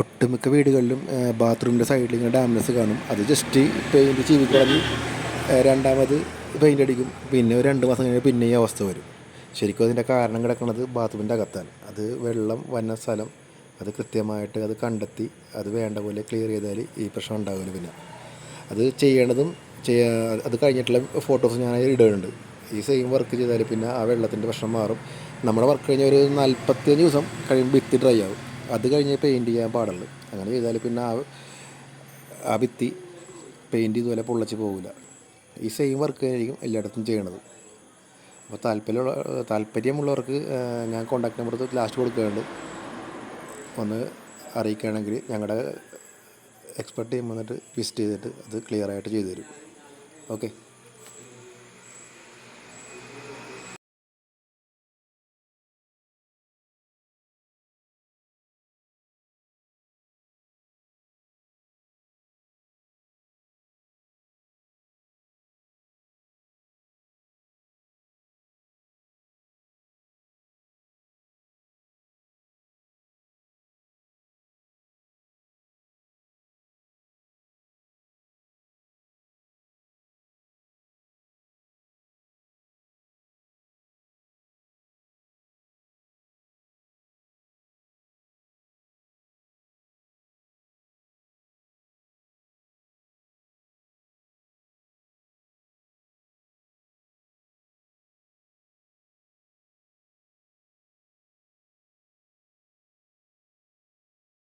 ഒട്ടുമിക്ക വീടുകളിലും ബാത്റൂമിന്റെ സൈഡിൽ ഇങ്ങനെ ഡാംനെസ് കാണും. അത് ജസ്റ്റ് പെയിന്റ് ചീവിക്കളഞ്ഞ് രണ്ടാമത് പെയിന്റ് അടിക്കും. പിന്നെ ഒരു രണ്ട് മാസം കഴിഞ്ഞാൽ പിന്നെ ഈ അവസ്ഥ വരും. ശരിക്കും അതിന്റെ കാരണം കിടക്കുന്നത് ബാത്റൂമിന്റെ അകത്താണ്. അത് വെള്ളം വന്ന സ്ഥലം അത് കൃത്യമായിട്ട് അത് കണ്ടെത്തി അത് വേണ്ട പോലെ ക്ലിയർ ചെയ്താൽ ഈ പ്രശ്നം ഉണ്ടാവില്ല പിന്നെ. അത് ചെയ്യേണ്ടതും ചെയ്യാ അത് കഴിഞ്ഞിട്ടുള്ള ഫോട്ടോസ് ഞാൻ ഇടുന്നുണ്ട്. ഈ സെയിം വർക്ക് ചെയ്താൽ പിന്നെ ആ വെള്ളത്തിന്റെ പ്രശ്നം മാറും. നമ്മുടെ വർക്ക് കഴിഞ്ഞ ഒരു നാൽപ്പത്തിയഞ്ച് ദിവസം കഴിയുമ്പോൾ ഭിത്തി ഡ്രൈ ആവും. അത് കഴിഞ്ഞ് പെയിന്റ് ചെയ്യാൻ പാടുള്ളൂ. അങ്ങനെ ചെയ്താൽ പിന്നെ ആ ആ ഭിത്തി പെയിന്റ് ഇതുപോലെ പൊള്ളച്ച് പോകില്ല ഈ സെയിം വർക്ക് ആയിരിക്കും എല്ലായിടത്തും ചെയ്യണത്. അപ്പോൾ താല്പര്യമുള്ള താല്പര്യമുള്ളവർക്ക് ഞാൻ കോൺടാക്ട് നമ്പർ ലാസ്റ്റ് കൊടുക്കുന്നുണ്ട് ഒന്ന് അറിയിക്കുകയാണെങ്കിൽ ഞങ്ങളുടെ എക്സ്പെർട്ട് ടീം വന്നിട്ട് വിസിറ്റ് ചെയ്തിട്ട് അത് ക്ലിയർ ആയിട്ട് ചെയ്തു തരും. ഓക്കെ